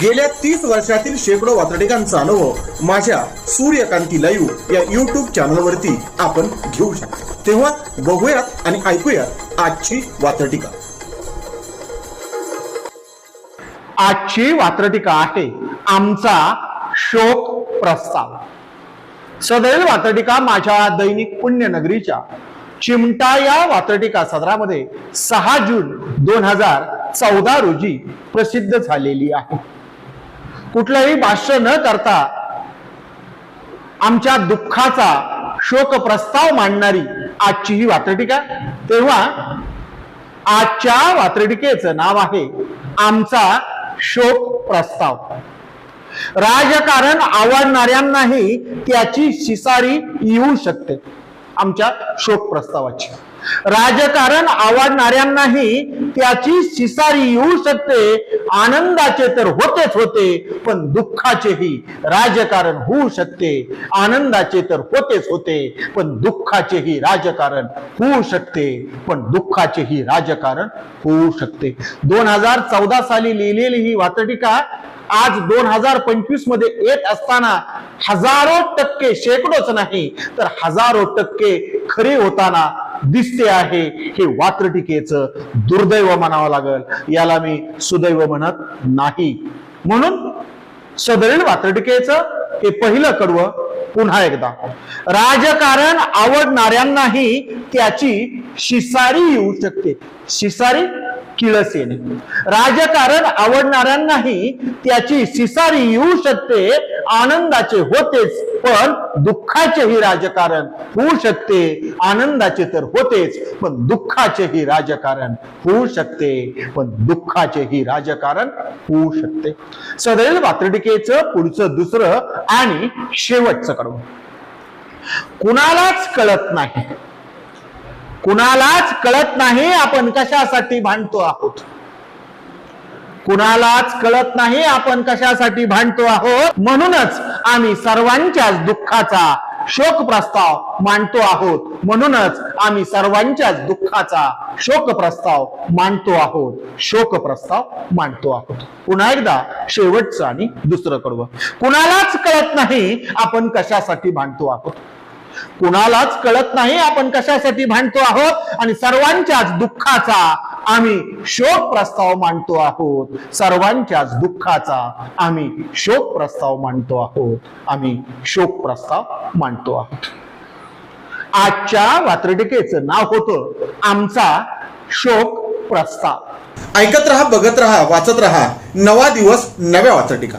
गेल्या तीस वर्षातील शेकडो वातडिकांचा अनुभव माझ्या सूर्यकांती लाईव्ह या युट्यूब चॅनलवरती आपण घेऊ शकतो. तेव्हा बघूयात आणि ऐकूयात आजची वातडिका आजची वात्रटिका आहे आमचा शोक प्रस्ताव. सदैव वात्रटिका माझ्या दैनिक पुण्यनगरीच्या चिमटा या वात्रटिका सदरामध्ये सहा जून दोन हजार चौदा रोजी प्रसिद्ध झालेली आहे. कुठलंही भाष्य न करता आमच्या दुःखाचा शोक प्रस्ताव मांडणारी आजची ही वात्रटिका. तेव्हा आजच्या वात्रटिकेचं नाव आहे आमचा शोक प्रस्ताव राजकारण आवडणाऱ्यांनाही त्याची शिसारी येऊ शकते आमच्या शोक प्रस्तावाची राजकारण आवडणाऱ्यांनाही त्याची शिसारी येऊ शकते. आनंदाचे तर होतेच होते पण दुःखाचेही राजकारण होऊ शकते. आनंदाचे तर होतेच होते पण दुःखाचेही राजकारण होऊ शकते. पण दुःखाचेही राजकारण होऊ शकते. दोन हजार चौदा साली लिहिलेली ही वातटिका आज दोन हजार पंचवीसमध्ये येत असताना हजारो टक्के शेकडोच नाही तर हजारो टक्के खरे होताना दिसते आहे हे वात्रटिकेचं दुर्दैव म्हणावं लागल. याला मी सुदैव म्हणत नाही. म्हणून सदरील वात्रटिकेचं हे पहिलं कडवं पुन्हा एकदा. राजकारण आवडणाऱ्यांनाही त्याची शिसारी येऊ शकते. शिसारी किळस येणे. राजकारण आवडणाऱ्यांनाही त्याची शिसारी येऊ शकते. आनंदाचे होतेच पण दुःखाचेही राजकारण होऊ शकते. आनंदाचे तर होतेच पण दुःखाचेही राजकारण होऊ शकते. पण दुःखाचेही राजकारण होऊ शकते. सदैव वात्रटिकेचं पुढचं दुसरं आणि शेवटचं कडवं कुणालाच कळत नाही. कुणालाच कळत नाही आपण कशासाठी भांडतो आहोत. कुणालाच कळत नाही आपण कशासाठी भांडतो आहोत. म्हणूनच आम्ही सर्वांच्याच दुःखाचा शोक प्रस्ताव मांडतो आहोत. म्हणूनच आम्ही सर्वांच्याच दुःखाचा शोक प्रस्ताव मांडतो आहोत. शोक प्रस्ताव मांडतो आहोत. पुन्हा एकदा शेवटचं आणि दुसरं कडवं. कुणालाच कळत नाही आपण कशासाठी भांडतो आहोत. कुणालाच कळत नाही आपण कशासाठी भांडतो आहोत. आणि सर्वांच्याच दुःखाचा आम्ही शोक प्रस्ताव मांडतो आहोत. सर्वांच्याच दुःखाचा आम्ही शोक प्रस्ताव मांडतो आहोत. आम्ही शोक प्रस्ताव मांडतो आहोत. आजच्या वात्रटिकेचं नाव होतं आमचा शोक प्रस्ताव. ऐकत रहा बघत रहा वाचत रहा. नवा दिवस नव्या वाचटिका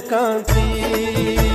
कांसी